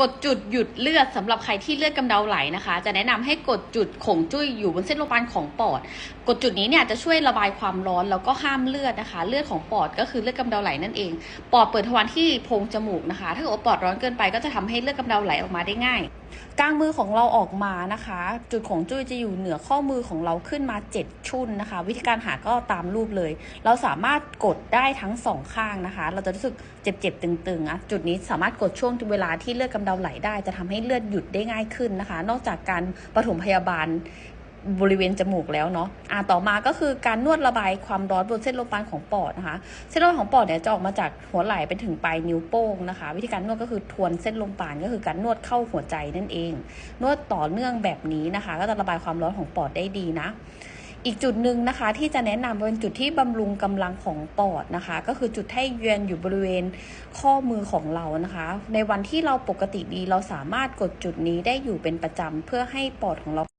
กดจุดหยุดเลือดสำหรับใครที่เลือดกำเดาไหลนะคะ จะแนะนำให้กดจุดขงจุ้ยอยู่บนเส้นโลหิตปานของปอด กดจุดนี้เนี่ยจะช่วยระบายความร้อนแล้วก็ห้ามเลือดนะคะ เลือดของปอดก็คือเลือดกำเดาไหลนั่นเอง ปอดเปิดทวารที่โพรงจมูกนะคะ ถ้าเกิดปอดร้อนเกินไปก็จะทำให้เลือดกำเดาไหลออกมาได้ง่ายกลางมือของเราออกมานะคะ จุดของจุ้ยจะอยู่เหนือข้อมือของเราขึ้นมา 7 ชุนนะคะ วิธีการหาก็ตามรูปเลย เราสามารถกดได้ทั้งสองข้างนะคะ เราจะรู้สึกเจ็บๆตึงๆอะจุดนี้สามารถกดช่วงเวลาที่เลือดกำเดาไหลได้ จะทำให้เลือดหยุดได้ง่ายขึ้นนะคะ นอกจากการปฐมพยาบาล บริเวณจมูกแล้วเนาะอ่าต่อมาก็คือการนวดระบายความร้อนบนเส้นโลหิตปานของปอดนะคะ เส้นโลหิตของปอดเนี่ยจะออกมาจากหัวไหล่ไปถึงปลายนิ้วโป้งนะคะ วิธีการนวดก็คือทวนเส้นลมปานก็คือการนวดเข้าหัวใจนั่นเอง นวดต่อเนื่องแบบนี้นะคะ ก็จะระบายความร้อนของปอดได้ดีนะอีกจุดหนึ่งนะคะที่จะแนะนำเป็นจุดที่บำรุงกำลังของปอดนะคะ ก็คือจุดให้เยือนอยู่บริเวณข้อมือของเรานะคะ ในวันที่เราปกติดีเราสามารถกดจุดนี้ได้อยู่เป็นประจำเพื่อให้ปอดของเรา